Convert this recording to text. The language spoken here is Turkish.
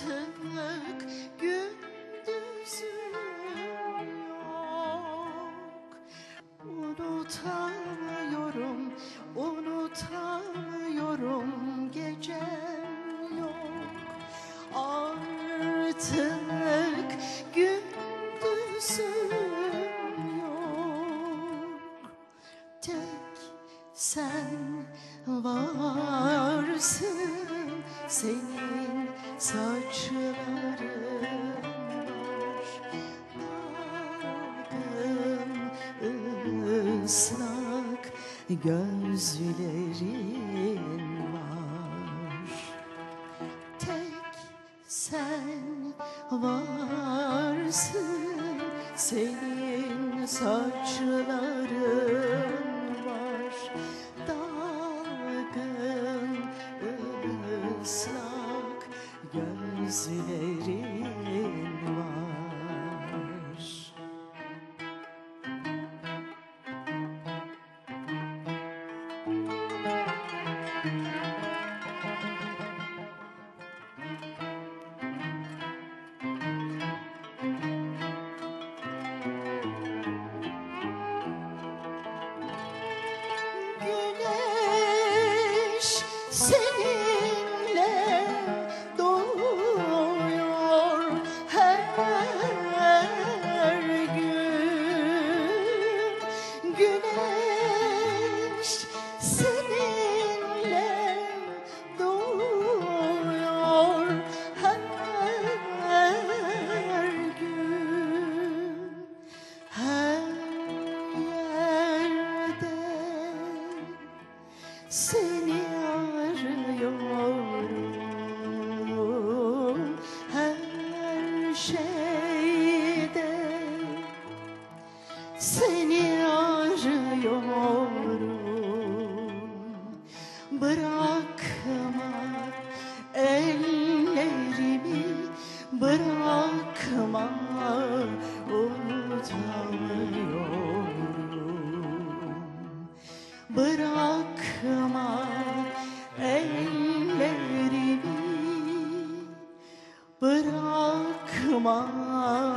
aydınlık gündüzüm yok. Unutamıyorum, unutamıyorum gecem yok. Artık gündüzüm yok Tek sen varsın seni saçların var ıslak gözlerin var. Tek sen varsın senin saçların seni arıyorum her şeyde. Seni arıyorum bırakma ellerimi bırakma utanıyorum Bırakma ellerimi Bırakma